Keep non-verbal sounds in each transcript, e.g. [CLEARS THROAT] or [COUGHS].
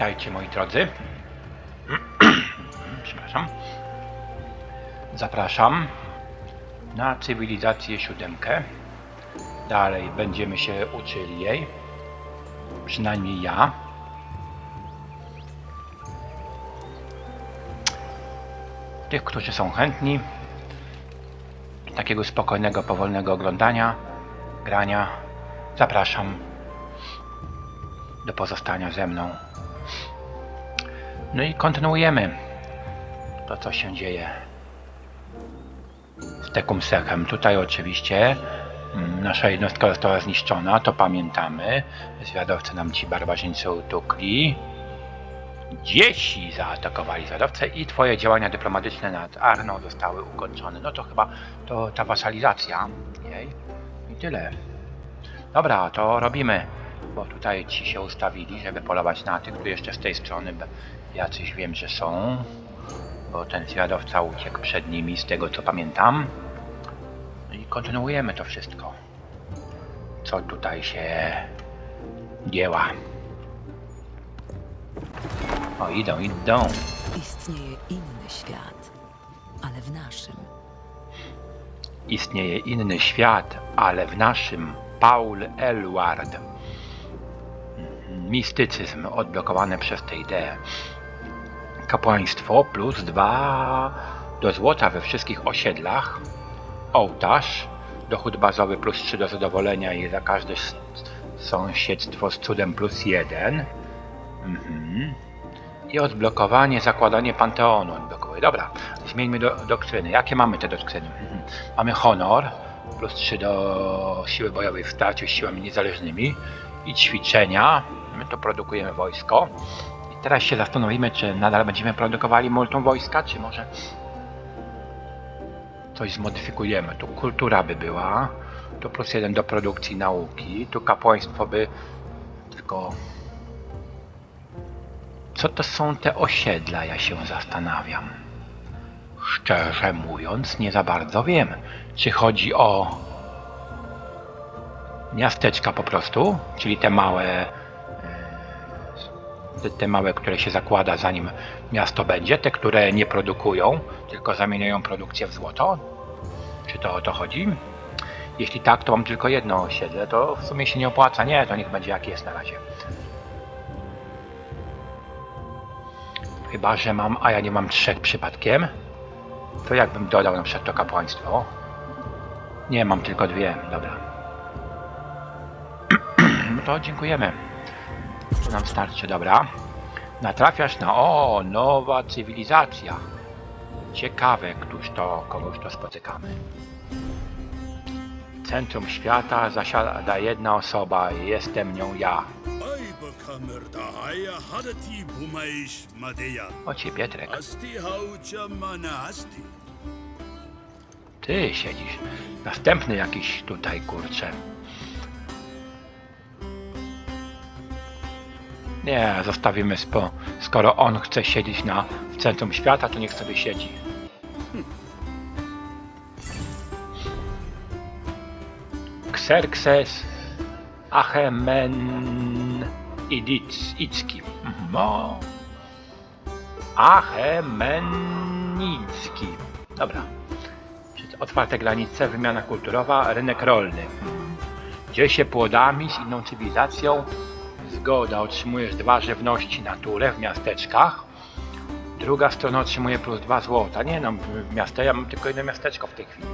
Witajcie moi drodzy. [CLEARS THROAT] Przepraszam. Zapraszam na cywilizację siódemkę. Dalej będziemy się uczyli jej. Przynajmniej ja. Tych, którzy są chętni takiego spokojnego, powolnego oglądania, grania, zapraszam do pozostania ze mną. No i kontynuujemy to, co się dzieje w Tekum Sechem. Tutaj oczywiście mm, nasza jednostka została zniszczona, to pamiętamy. Zwiadowcy nam ci barbarzyńcy utukli. Dziesi zaatakowali zwiadowcę i twoje działania dyplomatyczne nad Arno zostały ukończone. No to chyba to ta wasalizacja jej. I tyle. Dobra, to robimy. Bo tutaj ci się ustawili, żeby polować na tych. Tu jeszcze z tej strony jacyś wiem, że są. Bo ten zwiadowca uciekł przed nimi, z tego co pamiętam. No i kontynuujemy to wszystko. Co tutaj się dzieła. O, idą, idą. Istnieje inny świat, ale w naszym Istnieje inny świat, ale w naszym Paul Elward. Mistycyzm odblokowany przez tę ideę. Kapłaństwo plus dwa do złota we wszystkich osiedlach. Ołtarz. Dochód bazowy plus 3 do zadowolenia i za każde sąsiedztwo z cudem plus 1. Mhm. I odblokowanie, zakładanie panteonu odblokuje. Dobra, zmieńmy do, doktryny. Jakie mamy te doktryny? Mhm. Mamy honor, plus 3 do siły bojowej w starciu z siłami niezależnymi i ćwiczenia. My to produkujemy wojsko. Teraz się zastanowimy, czy nadal będziemy produkowali multum wojska, czy może coś zmodyfikujemy. Tu kultura by była, tu plus jeden do produkcji nauki, tu kapłaństwo by tylko co to są te osiedla, ja się zastanawiam. Szczerze mówiąc, nie za bardzo wiem, czy chodzi o miasteczka po prostu, czyli te małe, te, małe, które się zakłada zanim miasto będzie, te, które nie produkują, tylko zamieniają produkcję w złoto. Czy to o to chodzi? Jeśli tak, to mam tylko jedno osiedle, to w sumie się nie opłaca. Nie, to niech będzie jak jest na razie. Chyba, że mam, a ja nie mam trzech przypadkiem. To jakbym dodał na przykład to kapłaństwo? Nie, mam tylko dwie, dobra. [CLEARS THROAT] No to dziękujemy. To nam starczy, dobra. Natrafiasz na, o, nowa cywilizacja. Ciekawe, któż to, kogoś to spotykamy. W centrum świata zasiada jedna osoba, jestem nią ja. O ciebie, asti. Ty siedzisz. Następny jakiś tutaj, kurczę. Nie, zostawimy spo. Skoro on chce siedzieć na, w centrum świata, to niech sobie siedzi. Xerxes Achemenidicki. Mhm, O. Achemenicki. Dobra. Otwarte granice, wymiana kulturowa, rynek rolny. Dziel się płodami z inną cywilizacją. Zgoda, otrzymujesz dwa żywności naturę w miasteczkach. Druga strona otrzymuje plus dwa złota. Nie no, w miasto, ja mam tylko jedno miasteczko w tej chwili.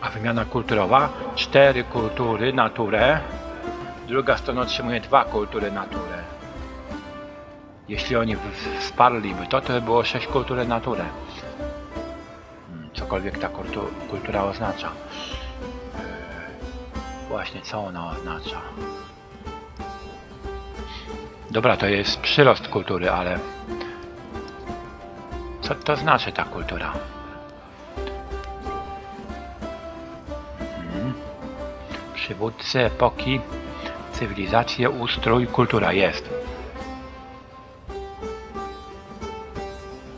A wymiana kulturowa, cztery kultury, naturę. Druga strona otrzymuje dwa kultury, naturę. Jeśli oni wsparliby to, to by było sześć kultury, naturę. Hmm, Cokolwiek ta kultu- kultura oznacza. Właśnie, co ona oznacza? Dobra, to jest przyrost kultury, ale co to znaczy ta kultura? Mhm. Przywódcy epoki, cywilizacje, ustrój, kultura jest.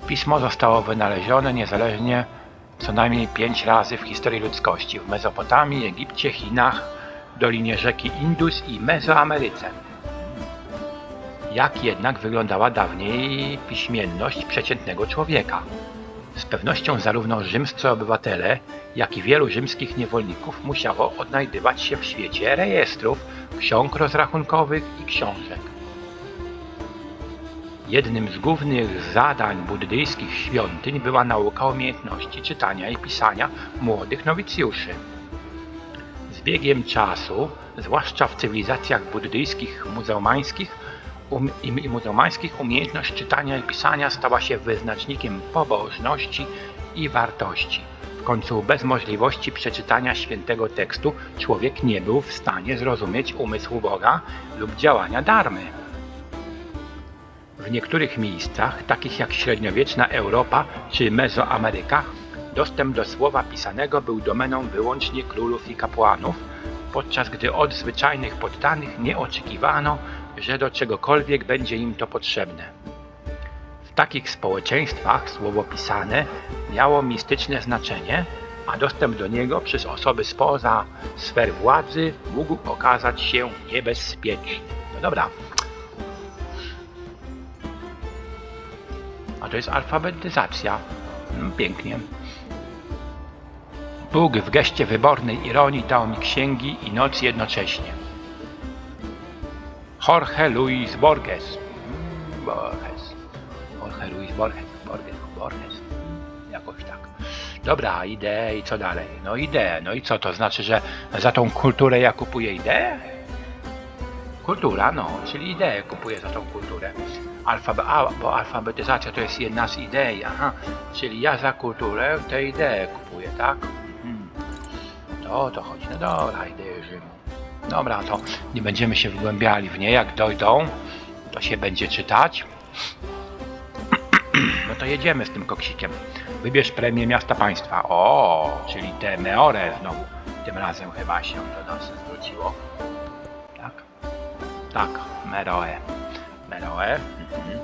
Pismo zostało wynalezione niezależnie co najmniej pięć razy w historii ludzkości w Mezopotamii, Egipcie, Chinach, Dolinie rzeki Indus i Mezoameryce. Jak jednak wyglądała dawniej piśmienność przeciętnego człowieka. Z pewnością zarówno rzymscy obywatele, jak i wielu rzymskich niewolników musiało odnajdywać się w świecie rejestrów, ksiąg rozrachunkowych i książek. Jednym z głównych zadań buddyjskich świątyń była nauka umiejętności czytania i pisania młodych nowicjuszy. Z biegiem czasu, zwłaszcza w cywilizacjach buddyjskich muzułmańskich um, i muzułmańskich, umiejętność czytania i pisania stała się wyznacznikiem pobożności i wartości. W końcu bez możliwości przeczytania świętego tekstu człowiek nie był w stanie zrozumieć umysłu Boga lub działania darmy. W niektórych miejscach, takich jak średniowieczna Europa czy Mezoameryka, dostęp do słowa pisanego był domeną wyłącznie królów i kapłanów, podczas gdy od zwyczajnych poddanych nie oczekiwano, że do czegokolwiek będzie im to potrzebne. W takich społeczeństwach słowo pisane miało mistyczne znaczenie, a dostęp do niego przez osoby spoza sfer władzy mógł okazać się niebezpieczny. No dobra, A to jest alfabetyzacja. Mm, Pięknie. Bóg w geście wybornej ironii dał mi księgi i noc jednocześnie. Jorge Luis Borges. Borges. Jorge Luis Borges. Borges. Borges. Jakoś tak. Dobra, ideę i co dalej? No ideę. No i co to znaczy, że za tą kulturę ja kupuję ideę? Kultura, no, czyli ideę kupuję za tą kulturę. Alfabe, a, bo alfabetyzacja to jest jedna z idei, aha. Czyli ja za kulturę tę ideę kupuję, tak? To o to chodzi. No dobra, Rzymu. Dobra, to nie będziemy się wgłębiali w nie. Jak dojdą, to się będzie czytać. [CLEARS THROAT] No to jedziemy z tym koksikiem. Wybierz premię miasta państwa. O, czyli te Meore znowu. Tym razem chyba się do nas zwróciło. Tak? Tak, Meroe. Meroe. Mhm.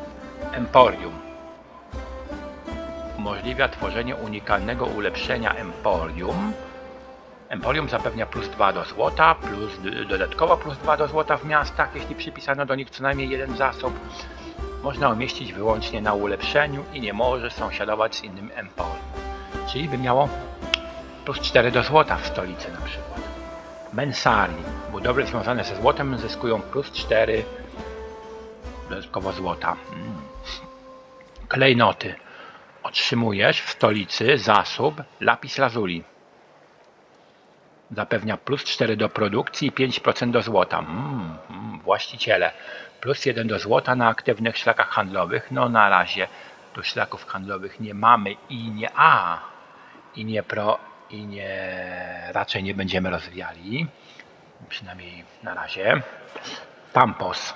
Emporium. Umożliwia tworzenie unikalnego ulepszenia Emporium. Emporium zapewnia plus 2 do złota, plus dodatkowo plus 2 do złota w miastach, jeśli przypisano do nich co najmniej jeden zasób. Można umieścić wyłącznie na ulepszeniu i nie może sąsiadować z innym Emporium. Czyli by miało plus 4 do złota w stolicy na przykład. Mensari. Budowle związane ze złotem zyskują plus 4 dodatkowo złota. Mm. Klejnoty. Otrzymujesz w stolicy zasób lapis lazuli. Zapewnia plus 4 do produkcji i 5% do złota. Mm, mm, właściciele. Plus 1 do złota na aktywnych szlakach handlowych. No na razie tu szlaków handlowych nie mamy i nie a i nie pro i nie raczej nie będziemy rozwijali. Przynajmniej na razie. Pampos.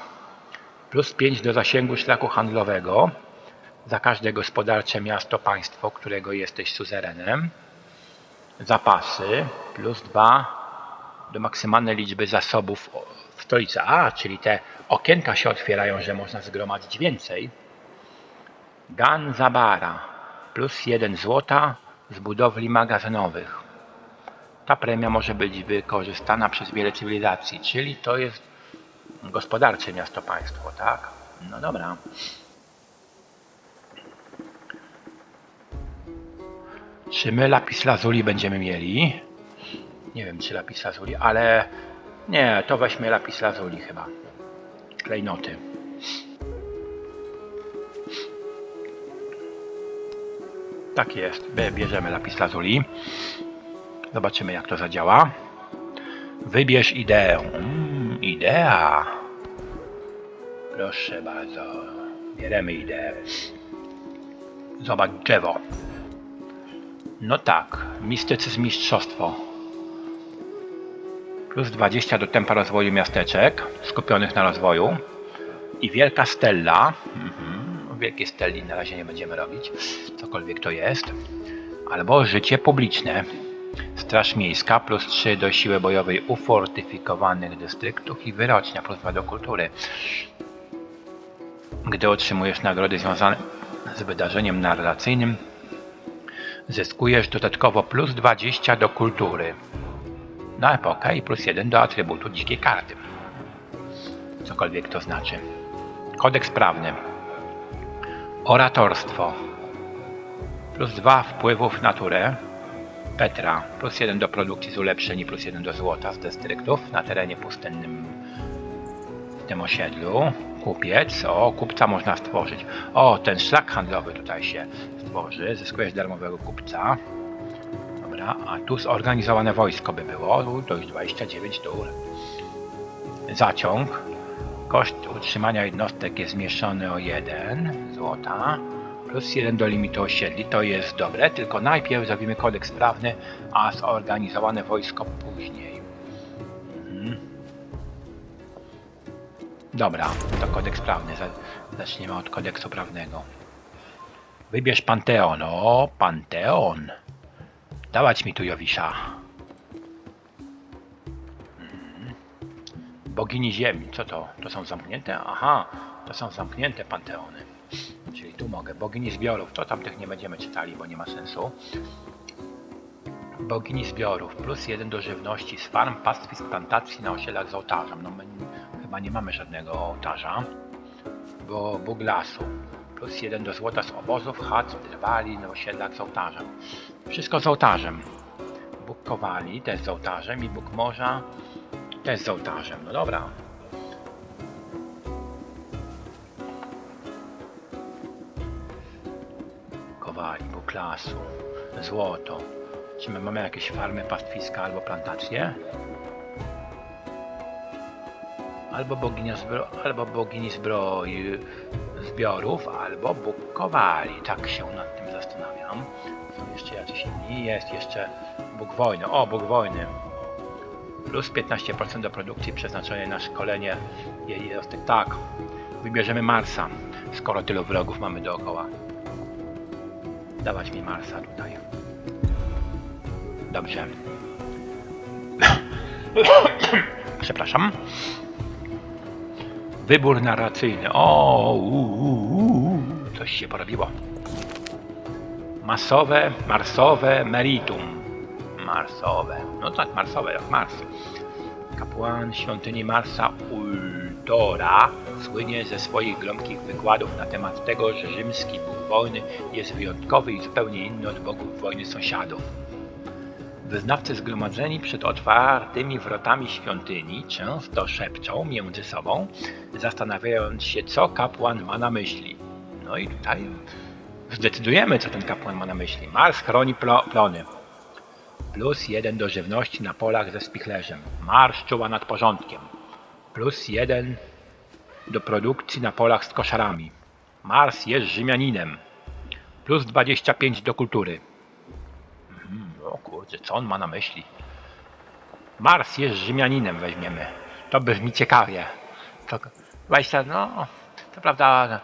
Plus 5 do zasięgu szlaku handlowego za każde gospodarcze miasto, państwo, którego jesteś suzerenem. Zapasy plus 2 do maksymalnej liczby zasobów w stolicy. A, czyli te okienka się otwierają, że można zgromadzić więcej. Ganzabara plus 1 złota z budowli magazynowych. Ta premia może być wykorzystana przez wiele cywilizacji, czyli to jest gospodarcze miasto państwo, tak? No dobra. Czy my lapis lazuli będziemy mieli? Nie wiem, czy lapis lazuli, ale nie, to weźmy lapis lazuli chyba. Klejnoty. Tak jest, Bie- bierzemy lapis lazuli. Zobaczymy, jak to zadziała. Wybierz ideę. Mm, idea. Proszę bardzo. Bieremy ideę. Zobacz drzewo. No tak, mistycyzm mistrzostwo. Plus 20 do tempa rozwoju miasteczek skupionych na rozwoju. I wielka stella. Mhm. Wielkiej stelli na razie nie będziemy robić, cokolwiek to jest. Albo życie publiczne. Straż Miejska plus 3 do siły bojowej ufortyfikowanych dystryktów i wyrocznia plus 2 do kultury. Gdy otrzymujesz nagrody związane z wydarzeniem narracyjnym, zyskujesz dodatkowo plus 20 do kultury na epokę i plus 1 do atrybutu dzikiej karty. Cokolwiek to znaczy. Kodeks prawny. Oratorstwo. Plus 2 wpływów naturę. Petra. Plus 1 do produkcji z ulepszeń i plus 1 do złota z dystryktów na terenie pustynnym w tym osiedlu. Kupiec. O, kupca można stworzyć. O, ten szlak handlowy tutaj się stworzy. Zyskujesz darmowego kupca. Dobra, a tu zorganizowane wojsko by było. To już 29 dur. Zaciąg. Koszt utrzymania jednostek jest zmniejszony o 1 złota. Plus 1 do limitu osiedli. To jest dobre, tylko najpierw zrobimy kodeks prawny, a zorganizowane wojsko później. Dobra, to kodeks prawny. Za- Zaczniemy od kodeksu prawnego. Wybierz Panteon. O, Panteon. Dawać mi tu Jowisza. Mhm. Bogini ziemi. Co to? To są zamknięte? Aha, to są zamknięte panteony. Czyli tu mogę. Bogini zbiorów. To tamtych nie będziemy czytali, bo nie ma sensu. Bogini zbiorów. Plus jeden do żywności z farm, pastwisk, plantacji na osiedlach z ołtarzem. No chyba nie mamy żadnego ołtarza. Bo Bóg lasu. Plus jeden do złota z obozów, chat, drwali na osiedlach z ołtarzem. Wszystko z ołtarzem. Bóg kowali też z ołtarzem i Bóg morza też z ołtarzem. No dobra. Kowali, Bóg lasu, złoto. Czy my mamy jakieś farmy, pastwiska albo plantacje? Albo bogini, zbro, albo bogini zbroi, zbiorów, albo Bóg kowali. Tak się nad tym zastanawiam. Są jeszcze jacyś inni. Jest jeszcze Bóg wojny. O, Bóg wojny. Plus 15% do produkcji przeznaczonej na szkolenie jednostek. Tak, wybierzemy Marsa, skoro tylu wrogów mamy dookoła. Dawać mi Marsa tutaj. Dobrze. [COUGHS] Przepraszam. Wybór narracyjny. O, u, u, u, coś się porobiło. Masowe, marsowe meritum. Marsowe. No tak, marsowe, jak Mars. Kapłan świątyni Marsa Ultora słynie ze swoich gromkich wykładów na temat tego, że rzymski bóg wojny jest wyjątkowy i zupełnie inny od bogów wojny sąsiadów. Wyznawcy zgromadzeni przed otwartymi wrotami świątyni często szepczą między sobą, zastanawiając się, co kapłan ma na myśli. No i tutaj zdecydujemy, co ten kapłan ma na myśli. Mars chroni plo- plony. Plus jeden do żywności na polach ze spichlerzem. Mars czuwa nad porządkiem. Plus jeden do produkcji na polach z koszarami. Mars jest Rzymianinem. Plus 25 do kultury. O kurczę, co on ma na myśli? Mars jest Rzymianinem weźmiemy. To brzmi ciekawie. To 20, no, to prawda,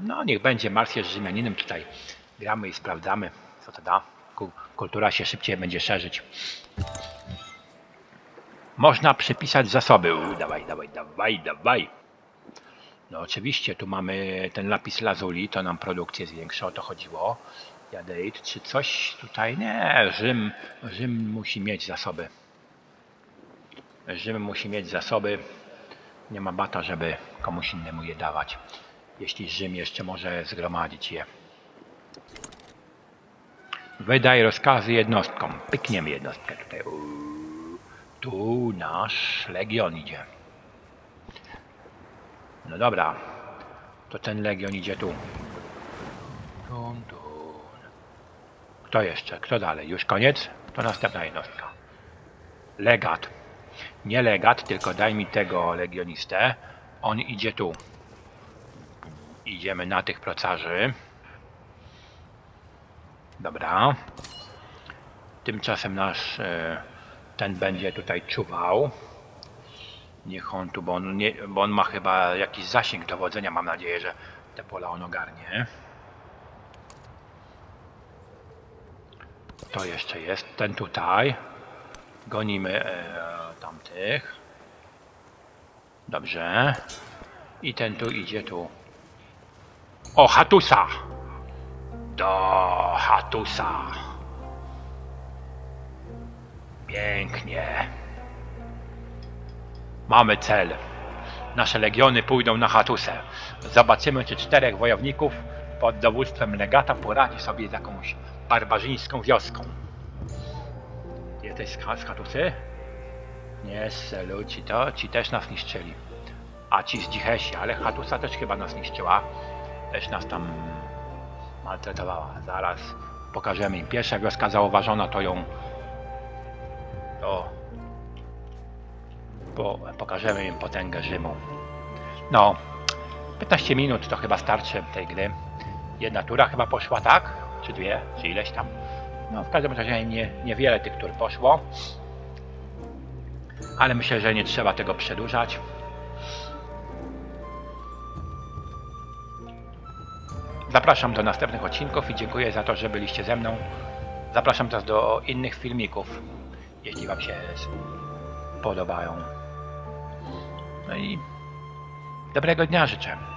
no niech będzie Mars jest Rzymianinem tutaj. Gramy i sprawdzamy, co to da. Ku- Kultura się szybciej będzie szerzyć. Można przypisać zasoby. U, dawaj, dawaj, dawaj, dawaj. No oczywiście, tu mamy ten lapis lazuli, to nam produkcję zwiększa, o to chodziło. Jadeit, czy coś tutaj? Nie, Rzym, Rzym musi mieć zasoby. Rzym musi mieć zasoby. Nie ma bata, żeby komuś innemu je dawać. Jeśli Rzym jeszcze może zgromadzić je. Wydaj rozkazy jednostkom. Pykniemy jednostkę tutaj. Tu nasz legion idzie. No dobra. To ten legion idzie tu. Kto jeszcze? Kto dalej? Już koniec? To następna jednostka. Legat. Nie legat, tylko daj mi tego legionistę. On idzie tu. Idziemy na tych procarzy. Dobra. Tymczasem nasz e, ten będzie tutaj czuwał. Niech on tu, bo on, nie, bo on ma chyba jakiś zasięg dowodzenia. Mam nadzieję, że te pola on ogarnie. To jeszcze jest. Ten tutaj. Gonimy e, tamtych. Dobrze. I ten tu idzie tu. O, Hatusa! Do Hatusa. Pięknie. Mamy cel. nasze legiony pójdą na Hatusę. Zobaczymy, czy czterech wojowników pod dowództwem legata poradzi sobie z jakąś barbarzyńską wioską. Jesteś z Hatusy? Nie, Selu, ci to, ci też nas niszczyli. A ci z Dzichesi, ale Hatusa też chyba nas niszczyła. Też nas tam maltretowała. Zaraz pokażemy im. Pierwsza wioska zauważona to ją... To... Po, pokażemy im potęgę Rzymu. No, 15 minut to chyba starczy tej gry. Jedna tura chyba poszła, tak? Czy dwie? Czy ileś tam? No, w każdym razie nie, niewiele tych tur poszło. Ale myślę, że nie trzeba tego przedłużać. Zapraszam do następnych odcinków i dziękuję za to, że byliście ze mną. Zapraszam też do innych filmików, jeśli Wam się podobają. No i dobrego dnia życzę.